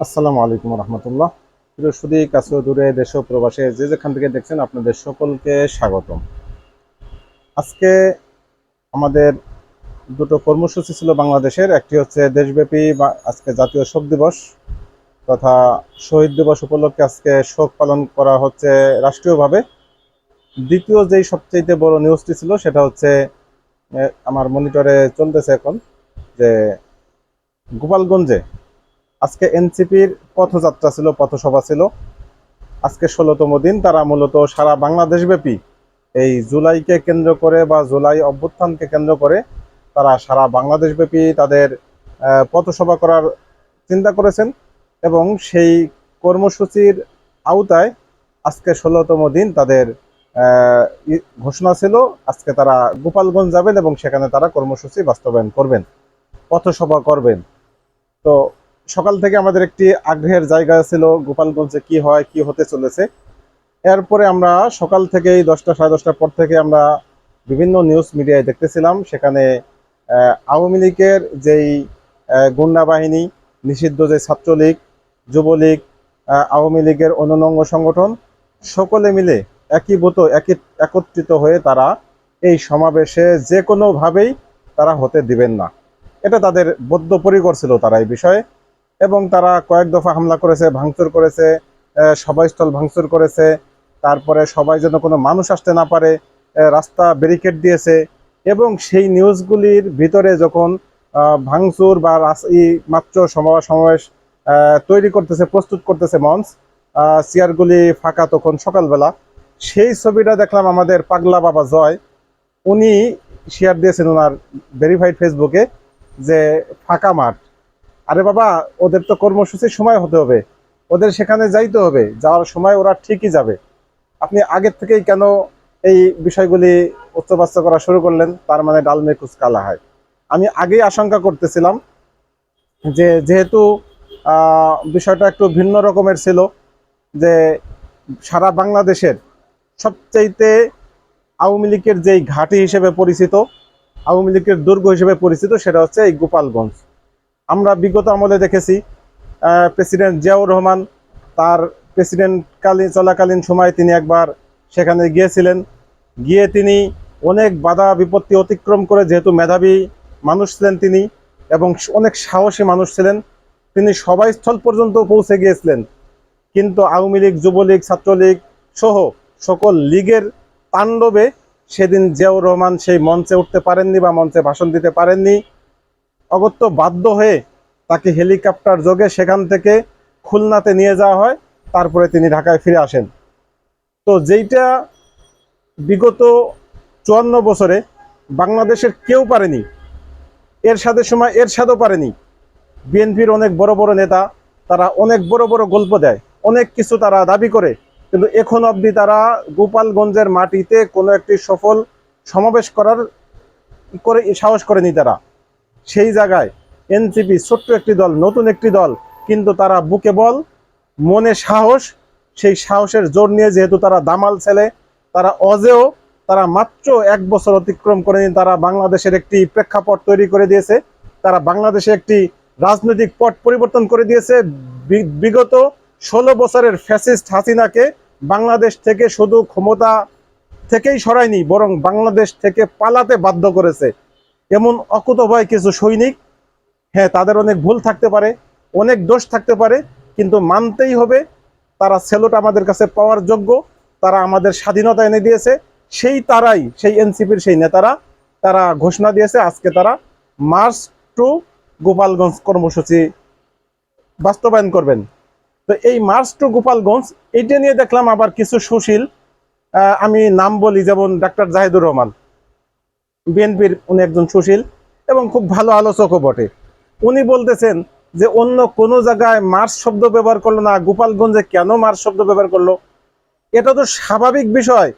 আসসালামু আলাইকুম রহমতুল্লাহ। সুদী কাছে দূরে দেশ প্রবাসে যে যেখান থেকে দেখছেন আপনাদের সকলকে স্বাগতম। আজকে আমাদের দুটো কর্মসূচি ছিল বাংলাদেশের। একটি হচ্ছে দেশব্যাপী আজকে জাতীয় শোক দিবস তথা শহীদ দিবস উপলক্ষে আজকে শোক পালন করা হচ্ছে রাষ্ট্রীয়ভাবে। দ্বিতীয় যেই সবচেয়ে বড় নিউজটি ছিল সেটা হচ্ছে আমার মনিটরে চলতেছে এখন যে গোপালগঞ্জে আজকে এনসিপির পথযাত্রা ছিল, পথসভা ছিল। আজকে ষোলোতম দিন, তারা মূলত সারা বাংলাদেশব্যাপী এই জুলাইকে কেন্দ্র করে বা জুলাই অভ্যুত্থানকে কেন্দ্র করে তারা সারা বাংলাদেশব্যাপী তাদের পথসভা করার চিন্তা করেছেন এবং সেই কর্মসূচির আওতায় আজকে ষোলোতম দিন তাদের ঘোষণা ছিল। আজকে তারা গোপালগঞ্জ যাবেন এবং সেখানে তারা কর্মসূচি বাস্তবায়ন করবেন, পথসভা করবেন। তো সকাল থেকে আমাদের একটি আগ্রহের জায়গা ছিল গোপালগঞ্জে কি হয়, কি হতে চলেছে। এরপরে আমরা সকাল থেকেই দশটা, সাড়ে দশটার পর থেকে আমরা বিভিন্ন নিউজ মিডিয়ায় দেখতেছিলাম। সেখানে আওয়ামী লীগের যেই গুন্ডা বাহিনী, নিষিদ্ধ যে ছাত্রলীগ, যুবলীগ আওয়ামী লীগের অনঙ্গ সংগঠন, সকলে মিলে একীভূত একই একত্রিত হয়ে তারা এই সমাবেশে যে কোনোভাবেই তারা হতে দিবেন না। এটা তাদের বদ্ধপরিকর ছিল তারা এই বিষয়ে। এবং তারা কয়েক দফা হামলা করেছে, ভাঙচুর করেছে সভাস্থল ভাঙচুর করেছে। তারপরে সবাই যেন কোনো মানুষ আসতে না পারে রাস্তা ব্যারিকেড দিয়েছে। এবং সেই নিউজগুলির ভিতরে যখন ভাঙচুর বা রাস- ই, মাত্র সমাবেশ সমাবেশ তৈরি করতেছে, প্রস্তুত করতেছে মঞ্চ চেয়ারগুলি ফাঁকা তখন সকালবেলা। সেই ছবিটা দেখলাম আমাদের পাগলা বাবা জয়। উনি শেয়ার দিয়েছেন ওনার ভেরিফাইড ফেসবুকে যে ফাঁকা মাঠ। আরে বাবা, ওদের তো কর্মসূচির সময় হতে হবে। ওদের সেখানে যাইতে হবে। যাওয়ার সময় ওরা ঠিকই যাবে। আপনি আগের থেকেই কেন এই বিষয়গুলি উচ্চবাচ্য করা শুরু করলেন? তার মানে ডালমে কুচ কালা হয় আমি আগেই আশঙ্কা করতেছিলাম যে যেহেতু বিষয়টা একটু ভিন্ন রকমের ছিল, যে সারা বাংলাদেশের সবচাইতে আওয়ামী লীগের যেই ঘাঁটি হিসেবে পরিচিত, আওয়ামী লীগের দুর্গ হিসেবে পরিচিত, সেটা হচ্ছে এই গোপালগঞ্জ। আমরা বিগত আমলে দেখেছি প্রেসিডেন্ট জিয়াউর রহমান তার প্রেসিডেন্ট কালীন চলাকালীন সময় তিনি একবার সেখানে গিয়েছিলেন। গিয়ে তিনি অনেক বাধা বিপত্তি অতিক্রম করে যেহেতু মেধাবী মানুষ ছিলেন তিনি এবং অনেক সাহসী মানুষ ছিলেন, তিনি সবাই স্থল পর্যন্ত পৌঁছে গিয়েছিলেন। কিন্তু আওয়ামী লীগ, যুবলীগ, ছাত্রলীগ সহ সকল লীগের তাণ্ডবে সেদিন জিয়াউর রহমান সেই মঞ্চে উঠতে পারেননি বা মঞ্চে ভাষণ দিতে পারেননি। অগত্য বাধ্য হয়ে তাকে হেলিকপ্টার যোগে সেখান থেকে খুলনাতে নিয়ে যাওয়া হয়, তারপরে তিনি ঢাকায় ফিরে আসেন। তো যেইটা বিগত চুয়ান্ন বছরে বাংলাদেশের কেউ পারেনি এর সাথে সময় এর সাথেও পারেনি। বিএনপির অনেক বড় বড় নেতা, তারা অনেক বড় বড় গল্প দেয়, অনেক কিছু তারা দাবি করে, কিন্তু এখন অবধি তারা গোপালগঞ্জের মাটিতে কোনো একটি সফল সমাবেশ করার করে, সাহস করেনি তারা। সেই জায়গায় এনসিপি ছোট্ট একটি দল, নতুন একটি দল, কিন্তু তারা বুকে বল, মনে সাহস, সেই সাহসের জোর নিয়ে যেহেতু তারা দামাল ছেলে, তারা অজেও তারা মাত্র এক বছর অতিক্রম করেনি, তারা বাংলাদেশের একটি প্রেক্ষাপট তৈরি করে দিয়েছে, তারা বাংলাদেশে একটি রাজনৈতিক পট পরিবর্তন করে দিয়েছে বিগত ষোলো বছরের ফ্যাসিস্ট হাসিনাকে বাংলাদেশ থেকে শুধু ক্ষমতা থেকেই সরায়নি, বরং বাংলাদেশ থেকে পালাতে বাধ্য করেছে। এমন অকুতভয় কিছু সৈনিক হ্যাঁ তাদের অনেক ভুল থাকতে পারে, অনেক দোষ থাকতে পারে, কিন্তু মানতেই হবে, তারা সেলোটা আমাদের কাছে পাওয়ার যোগ্য, তারা আমাদের স্বাধীনতা এনে দিয়েছে, সেই তারাই, সেই এনসিপির সেই নেতারা, তারা ঘোষণা দিয়েছে, আজকে তারা মার্চ টু গোপালগঞ্জ কর্মসূচি বাস্তবায়ন করবেন। তো এই মার্চ টু গোপালগঞ্জ, এইটা নিয়ে দেখলাম আবার কিছু সুশীল আমি নাম বলি, যেমন ডাক্তার জাহিদুর রহমান। বিএনপির উনি একজন সুশীল এবং খুব ভালো আলোচকও বটে। উনি বলতেছেন যে অন্য কোনো জায়গায় মার্চ শব্দ ব্যবহার করল না, গোপালগঞ্জে কেন মার্চ শব্দ ব্যবহার করল? এটা তো স্বাভাবিক বিষয়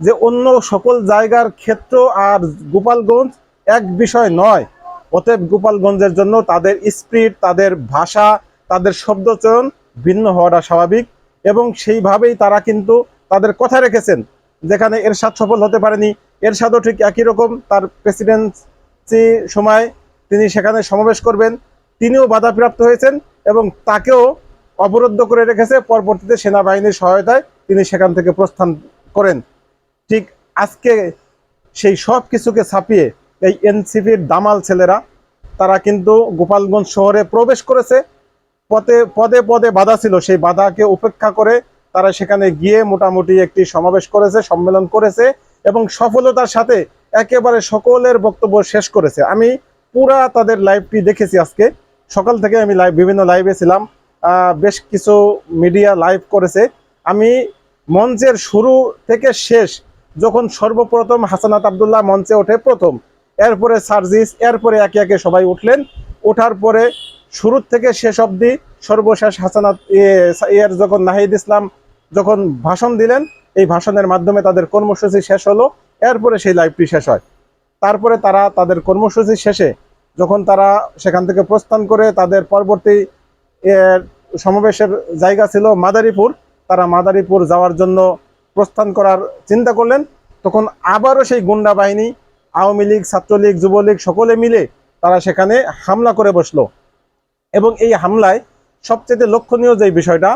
যে অন্য সকল জায়গার ক্ষেত্র আর গোপালগঞ্জ এক বিষয় নয়। অতএব গোপালগঞ্জের জন্য তাদের স্পিরিট, তাদের ভাষা, তাদের শব্দচয়ন ভিন্ন হওয়াটা স্বাভাবিক এবং সেইভাবেই তারা কিন্তু তাদের কথা রেখেছেন। যেখানে এরশাদ সফল হতে পারেনি। এরশাদও ঠিক একই রকম, তার প্রেসিডেন্সি সময় তিনি সেখানে সমাবেশ করবেন। তিনিও বাধাপ্রাপ্ত হয়েছেন এবং তাকেও অবরুদ্ধ করে রেখেছে। পরবর্তীতে সেনাবাহিনীর সহায়তায় তিনি সেখান থেকে প্রস্থান করেন। ঠিক আজকে সেই সব কিছুকে ছাপিয়ে এই এনসিপির দামাল ছেলেরা, তারা কিন্তু গোপালগঞ্জ শহরে প্রবেশ করেছে। পদে পদে পদে বাধা ছিল। সেই বাধাকে উপেক্ষা করে তারা সেখানে গিয়ে মোটামুটি একটি সমাবেশ করেছে, সম্মেলন করেছে এবং সফলতার সাথে একেবারে সকলের বক্তব্য শেষ করেছে। আমি পুরা তাদের লাইভটি দেখেছি আজকে। সকাল থেকে আমি লাইভ বিভিন্ন লাইভে ছিলাম। বেশ কিছু মিডিয়া লাইভ করেছে। আমি মঞ্চের শুরু থেকে শেষ যখন সর্বপ্রথম হাসানাত আবদুল্লাহ মঞ্চে ওঠে প্রথম। এরপরে সার্জিস, এরপরে একে একে সবাই উঠলেন। ওঠার পরে শুরু থেকে শেষ অবধি সর্বশেষ হাসানাত ইয়ে- এর যখন নাহিদ ইসলাম যখন ভাষণ দিলেন, এই ভাষণের মাধ্যমে তাদের কর্মসূচি শেষ হলো। এরপরে সেই লাইভটি শেষ হয়। তারপরে তারা তাদের কর্মসূচি শেষে যখন তারা সেখান থেকে প্রস্থান করে তাদের পরবর্তী সমাবেশের জায়গা ছিল মাদারীপুর, তারা মাদারীপুর যাওয়ার জন্য প্রস্থান করার চিন্তা করলেন। তখন আবারও সেই গুন্ডা বাহিনী, আওয়ামী লীগ, ছাত্রলীগ, যুবলীগ সকলে মিলে তারা সেখানে হামলা করে বসল। এবং এই হামলায় সবচেয়ে লক্ষণীয় যে বিষয়টা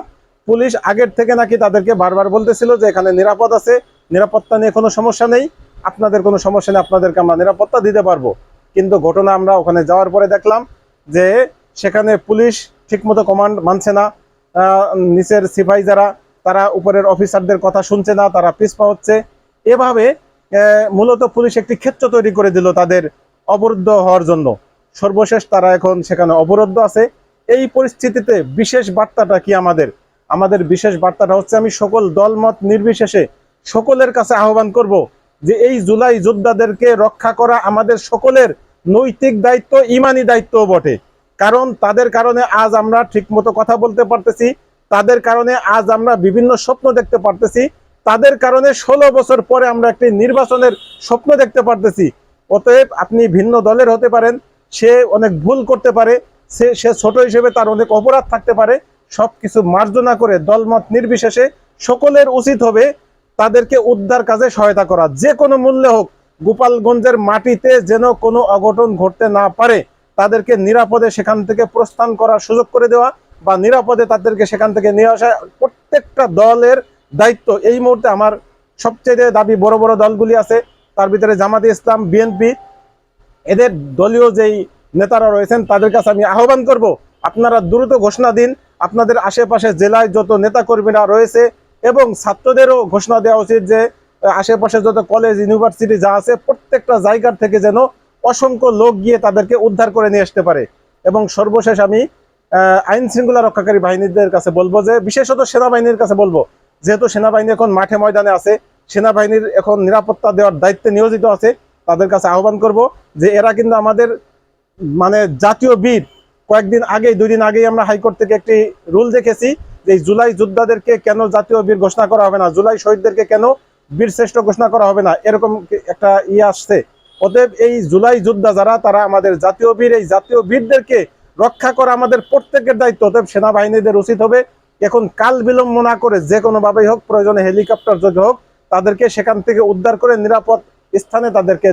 পুলিশ আগের থেকে নাকি তাদেরকে বারবার বলতেছিল যে এখানে নিরাপদ আছে, নিরাপত্তা নিয়ে কোনো সমস্যা নেই, আপনাদের কোনো সমস্যা নেই, আপনাদেরকে আমরা নিরাপত্তা দিতে পারব। কিন্তু ঘটনা আমরা ওখানে যাওয়ার পরে দেখলাম যে সেখানে পুলিশ ঠিকমতো কমান্ড মানছে না। নিচের সিপাহি যারা, তারা উপরের অফিসারদের কথা শুনছে না, তারা পিছপা হচ্ছে। এভাবে মূলত পুলিশ একটি ক্ষেত্র তৈরি করে দিল তাদের অবরুদ্ধ হওয়ার জন্য। সর্বশেষ তারা এখন সেখানে অবরুদ্ধ আছে। এই পরিস্থিতিতে বিশেষ বার্তাটা কি আমাদের? আমাদের বিশেষ বার্তাটা হচ্ছে, আমি সকল দলমত নির্বিশেষে সকলের কাছে আহ্বান করব যে এই জুলাই যোদ্ধাদেরকে রক্ষা করা আমাদের সকলের নৈতিক দায়িত্ব, ইমানি দায়িত্বও বটে। কারণ তাদের কারণে আজ আমরা ঠিকমতো কথা বলতে পারতেছি, তাদের কারণে আজ আমরা বিভিন্ন স্বপ্ন দেখতে পারতেছি, তাদের কারণে ষোলো বছর পরে আমরা একটি নির্বাচনের স্বপ্ন দেখতে পারতেছি। অতএব আপনি ভিন্ন দলের হতে পারেন, সে অনেক ভুল করতে পারে, সে সে ছোট হিসেবে তার অনেক অপরাধ থাকতে পারে সবকিছু মার্জনা করে দলমত নির্বিশেষে সকলের উচিত হবে তাদেরকে উদ্ধার কাজে সহায়তা করা। যে কোনো মূল্যে হোক, গোপালগঞ্জের মাটিতে যেন কোনো অঘটন ঘটতে না পারে, তাদেরকে নিরাপদে সেখান থেকে প্রস্থান করার সুযোগ করে দেওয়া বা নিরাপদে তাদেরকে সেখান থেকে নিয়ে আসা প্রত্যেকটা দলের দায়িত্ব। এই মুহূর্তে আমার সবচেয়ে দাবি বড় বড় দলগুলি আছে, তার ভিতরে জামাতে ইসলাম, বিএনপি, এদের দলীয় যেই নেতারা রয়েছেন, তাদের কাছে আমি আহ্বান করব, আপনারা দ্রুত ঘোষণা দিন আপনাদের আশেপাশে জেলায় যত নেতাকর্মীরা রয়েছে এবং ছাত্রদেরও ঘোষণা দেওয়া উচিত যে আশেপাশে যত কলেজ, ইউনিভার্সিটি যা আছে, প্রত্যেকটা জায়গার থেকে যেন অসংখ্য লোক গিয়ে তাদেরকে উদ্ধার করে নিয়ে আসতে পারে। এবং সর্বশেষ আমি আইন শৃঙ্খলা রক্ষাকারী বাহিনীদের কাছে বলব যে, বিশেষত সেনাবাহিনীর কাছে বলব, যেহেতু সেনাবাহিনী এখন মাঠে ময়দানে আছে, সেনাবাহিনীর এখন নিরাপত্তা দেওয়ার দায়িত্বে নিয়োজিত আছে, তাদের কাছে আহ্বান করব যে, এরা কিন্তু আমাদের মানে জাতীয় বীর কয়েকদিন আগেই, দুই দিন আগেই আমরা হাইকোর্ট থেকে একটি রুল দেখেছি যে জুলাই যোদ্ধাদেরকে কেন জাতীয় বীর ঘোষণা করা হবে না, জুলাই শহীদদেরকে কেন বীর শ্রেষ্ঠ ঘোষণা করা হবে না, এরকম একটা ইয়ে আসছে। অতএব এই জুলাই যোদ্ধা যারা, তারা আমাদের জাতীয় বীর, এই জাতীয় বীরদেরকে রক্ষা করা আমাদের প্রত্যেকের দায়িত্ব। অতএব সেনাবাহিনীদের উচিত হবে এখন কাল বিলম্ব না করে যে কোনোভাবেই হোক, প্রয়োজনে হেলিকপ্টার যোগে হোক, তাদেরকে সেখান থেকে উদ্ধার করে নিরাপদ স্থানে তাদেরকে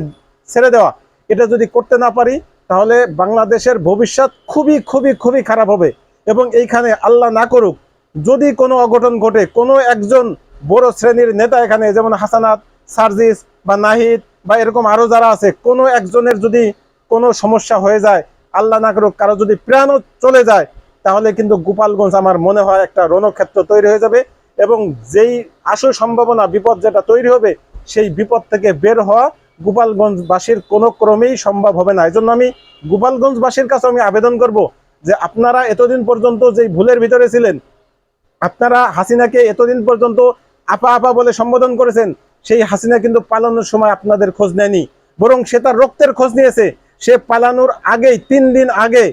ছেড়ে দেওয়া। এটা যদি করতে না পারি তাহলে বাংলাদেশের ভবিষ্যৎ খুবই খুবই খুবই খারাপ হবে। এবং এইখানে আল্লাহ না করুক, যদি কোনো অঘটন ঘটে, কোনো একজন বড় শ্রেণির নেতা এখানে, যেমন হাসানাত, সার্জিস বা নাহিদ বা এরকম আরও যারা আছে, কোনো একজনের যদি কোনো সমস্যা হয়ে যায়, আল্লাহ না করুক, কারও যদি প্রাণও চলে যায়, তাহলে কিন্তু গোপালগঞ্জ আমার মনে হয় একটা রণক্ষেত্র তৈরি হয়ে যাবে। এবং যেই আসল সম্ভাবনা বিপদ যেটা তৈরি হবে, সেই বিপদ থেকে বের হওয়া গোপালগঞ্জবাসীর কোনো ক্রমেই সম্ভব হবে না। এই জন্য আমি গোপালগঞ্জবাসীর কাছে আমি আবেদন করব যে আপনারা এতদিন পর্যন্ত যে ভুলের ভিতরে ছিলেন, আপনারা হাসিনাকে এতদিন পর্যন্ত আপা আপা বলে সম্বোধন করেছেন, সেই হাসিনা কিন্তু পালানোর সময় আপনাদের খোঁজ নেয়নি। বরং সে তার রক্তের খোঁজ নিয়েছে। সে পালানোর আগেই, তিন দিন আগে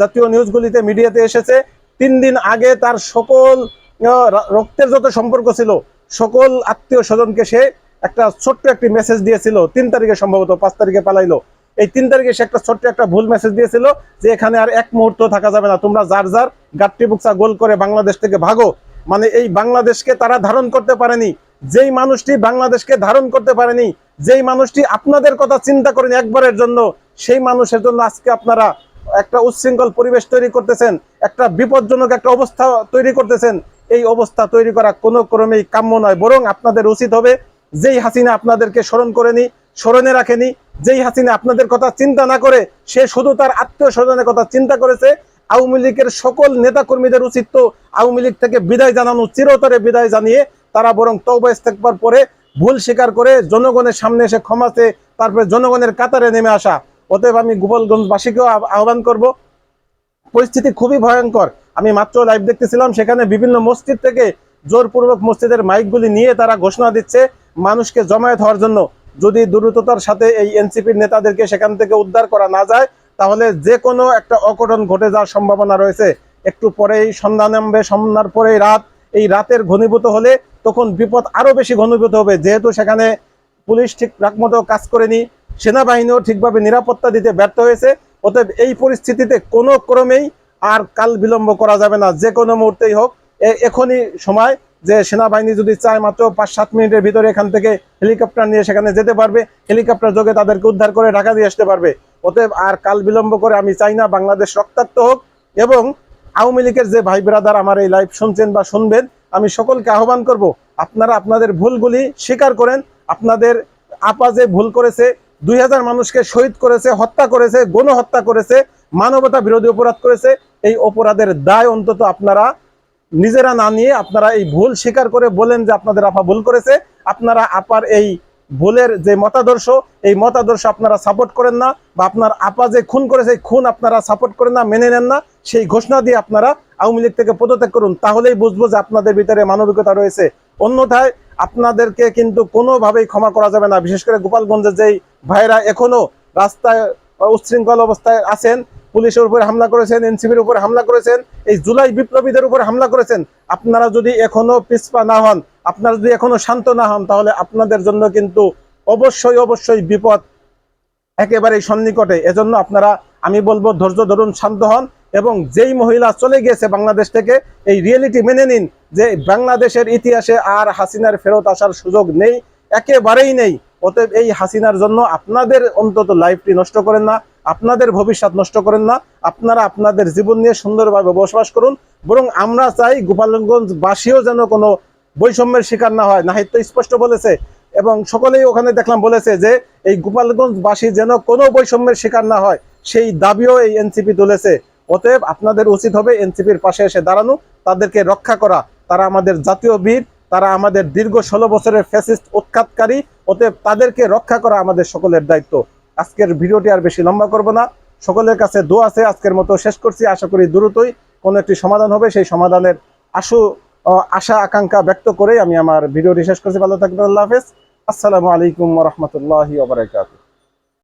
জাতীয় নিউজগুলিতে মিডিয়াতে এসেছে, তিন দিন আগে তার সকল রক্তের যত সম্পর্ক ছিল, সকল আত্মীয় স্বজনকে সে একটা ছোট্ট একটি মেসেজ দিয়েছিল, তিন তারিখে সম্ভবত পাঁচ তারিখে পালাইলো। এই তিন তারিখে সে একটা ছোট্ট একটা ভুল মেসেজ দিয়েছিল যে এখানে আর এক মুহূর্ত থাকা যাবে না। তোমরা যার যার গাট্টি বুকসা গোল করে বাংলাদেশ থেকে ভাগো। মানে এই বাংলাদেশকে তারা ধারণ করতে পারেনি। যেই মানুষটি বাংলাদেশকে ধারণ করতে পারেনি, যেই মানুষটি আপনাদের কথা চিন্তা করেনি একবারের জন্য, সেই মানুষের জন্য আজকে আপনারা একটা উচ্ছৃঙ্খল পরিবেশ তৈরি করতেছেন, একটা বিপজ্জনক একটা অবস্থা তৈরি করতেছেন। এই অবস্থা তৈরি করা কোনো ক্রমেই কাম্য নয়, বরং আপনাদের উচিত হবে যেই হাসিনা আপনাদেরকে স্মরণ করেনি, স্মরণে রাখেনি, যেই হাসিনা আপনাদের কথা চিন্তা না করে, সে শুধু তার আত্মীয় স্বজনের কথা চিন্তা করেছে, আওয়ামী লীগের সকল নেতা কর্মীদের উচিত তো আওয়ামী লীগ থেকে বিদায় জানানো, চিরতরে বিদায় জানিয়ে তারা বরং তওবা ইস্তেকবার পরে ভুল স্বীকার করে জনগণের সামনে এসে ক্ষমাতে তারপরে জনগণের কাতারে নেমে আসা। অতএব আমি গোপালগঞ্জবাসীকেও আহ্ব- আহ্বান করব। পরিস্থিতি খুবই ভয়ঙ্কর। আমি মাত্র লাইভ দেখতেছিলাম, সেখানে বিভিন্ন মসজিদ থেকে জোরপূর্বক মসজিদের মাইকগুলি নিয়ে তারা ঘোষণা দিচ্ছে। মানুষকে জমায়েত হওয়ার জন্য যদি দ্রুততার সাথে এই এনসিপির নেতাদেরকে সেখান থেকে উদ্ধার করা না যায়, তাহলে যে কোনো একটা অঘটন ঘটে যাওয়ার সম্ভাবনা রয়েছে। একটু পরেই সন্ধ্যা নামবে, সন্ধ্যার পরেই রাত। এই রাতের ঘনীভূত হলে তখন বিপদ আরও বেশি ঘনীভূত হবে। যেহেতু সেখানে পুলিশ ঠিক মতো কাজ করেনি, সেনাবাহিনীও ঠিকভাবে নিরাপত্তা দিতে ব্যর্থ হয়েছে। অতএব এই পরিস্থিতিতে কোনো ক্রমেই আর কাল বিলম্ব করা যাবে না। যে কোনো মুহূর্তেই হোক এখনই সময়। যে সেনাবাহিনী যদি চায় মাত্র পাঁচ সাত মিনিটের ভিতরে এখান থেকে হেলিকপ্টার নিয়ে সেখানে যেতে পারবে, হেলিকপ্টার যোগে তাদেরকে উদ্ধার করে ঢাকা দিয়ে আসতে পারবে। অতএব আর কাল বিলম্ব করে আমি চাই না বাংলাদেশ রক্তাক্ত হোক এবং আওয়ামী লীগের যে ভাই ব্রাদার আমার এই লাইভ শুনছেন বা শুনবেন, আমি সকলকে আহ্বান করব, আপনারা আপনাদের ভুলগুলি স্বীকার করেন, আপনাদের আপা যে ভুল করেছে, দুই হাজার মানুষকে শহীদ করেছে, হত্যা করেছে, গণহত্যা করেছে, মানবতা বিরোধী অপরাধ করেছে, এই অপরাধের দায় অন্তত আপনারা নিজেরা না নিয়ে আপনারা এই ভুল স্বীকার করে বলেন যে আপনাদের আপা ভুল করেছে, আপনারা আপার এই ভুলের যে মতাদর্শ, এই মতাদর্শ আপনারা সাপোর্ট করেন না বা আপনার আপা যে খুন করেছে খুন আপনারা সাপোর্ট করেন না, মেনে নেন না, সেই ঘোষণা দিয়ে আপনারা আওয়ামী লীগ থেকে পদত্যাগ করুন। তাহলেই বুঝব যে আপনাদের ভিতরে মানবিকতা রয়েছে। অন্যথায় আপনাদেরকে কিন্তু কোনোভাবেই ক্ষমা করা যাবে না। বিশেষ করে গোপালগঞ্জের যেই ভাইরা এখনও রাস্তায় উচ্ছৃঙ্খল অবস্থায় আছেন পুলিশের উপরে হামলা করেছেন এনসিবির উপরে হামলা করেছেন, এই জুলাই বিপ্লবীদের উপরে হামলা করেছেন। আপনারা যদি এখনও পিছপা না হন, আপনারা যদি এখনও শান্ত না হন, তাহলে আপনাদের জন্য কিন্তু অবশ্যই অবশ্যই বিপদ একেবারেই সন্নিকটে। এজন্য আপনারা, আমি বলব, ধৈর্য ধরুন, শান্ত হন এবং যেই মহিলা চলে গিয়েছে বাংলাদেশ থেকে, এই রিয়েলিটি মেনে নিন যে বাংলাদেশের ইতিহাসে আর হাসিনার ফেরত আসার সুযোগ নেই, একেবারেই নেই। অতএব এই হাসিনার জন্য আপনাদের অন্তত লাইফটি নষ্ট করেন না। আপনাদের ভবিষ্যৎ নষ্ট করেন না, আপনারা আপনাদের জীবন নিয়ে সুন্দরভাবে বসবাস করুন, বরং আমরা চাই গোপালগঞ্জ বাসীও যেন কোনো বৈষম্যের শিকার না হয়। নাহিদ স্পষ্ট বলেছে, এবং সকলেই ওখানে দেখলাম বলেছে যে, এই গোপালগঞ্জবাসী যেন কোনো বৈষম্যের শিকার না হয়, সেই দাবিও এই এনসিপি তুলেছে। অতএব আপনাদের উচিত হবে এনসিপির পাশে এসে দাঁড়ানো, তাদেরকে রক্ষা করা। তারা আমাদের জাতীয় বীর, তারা আমাদের দীর্ঘ ষোলো বছরের ফ্যাসিস্ট উৎখাতকারী, অতএব তাদেরকে রক্ষা করা আমাদের সকলের দায়িত্ব। আজকের ভিডিওটি আর বেশি লম্বা করব না। সকলের কাছে দো আছে, আজকের মতো শেষ করছি। আশা করি দ্রুতই কোনো একটি সমাধান হবে। সেই সমাধানের আশু আশা, আকাঙ্ক্ষা ব্যক্ত করে আমি আমার ভিডিওটি শেষ করছি। ভালো থাকবেন, আল্লাহ হাফেজ। আসসালামু আলাইকুম রহমতুল্লাহ ওবরাকাতুহ